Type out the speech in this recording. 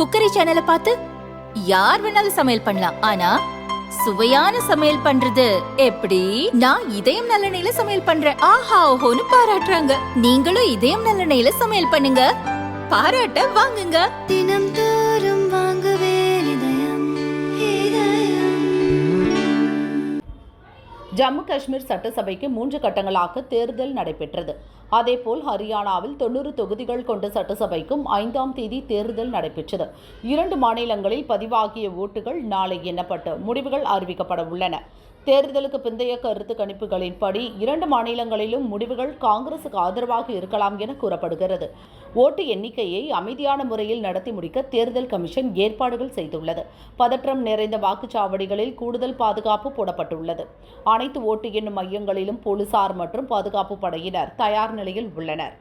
Cookery சேனலை பார்த்து யார் வேணாலும் சமையல் பண்ணலாம். ஆனா சுவையான சமையல் பண்றது எப்படி? நான் இதயம் நல்லெண்ணெயில சமையல் பண்றேன். ஆஹா ஓஹோன்னு பாராட்டுறாங்க. நீங்களும் இதயம் நல்லெண்ணெயில சமையல் பண்ணுங்க. பாராட்ட வாங்குங்க. தினம் தோறும் வாங்குவே ஜம்மு காஷ்மீர் சட்டசபைக்கு மூன்று கட்டங்களாக தேர்தல் நடைபெற்றது. அதேபோல் ஹரியானாவில் தொண்ணூறு தொகுதிகள் கொண்ட சட்டசபைக்கும் ஐந்தாம் தேதி தேர்தல் நடைபெற்றது. இரண்டு மாநிலங்களில் பதிவாகிய ஓட்டுகள் நாளை எண்ணப்பட்டு முடிவுகள் அறிவிக்கப்பட உள்ளன. தேர்தலுக்கு பிந்தைய கருத்து கணிப்புகளின்படி இரண்டு மாநிலங்களிலும் முடிவுகள் காங்கிரசுக்கு ஆதரவாக இருக்கலாம் என கூறப்படுகிறது. ஓட்டு எண்ணிக்கையை அமைதியான முறையில் நடத்தி முடிக்க தேர்தல் கமிஷன் ஏற்பாடுகள் செய்துள்ளது. பதற்றம் நிறைந்த வாக்குச்சாவடிகளில் கூடுதல் பாதுகாப்பு போடப்பட்டுள்ளது. அனைத்து ஓட்டு எண்ணும் மையங்களிலும் போலீசார் மற்றும் பாதுகாப்பு படையினர் தயார் நிலையில் உள்ளனர்.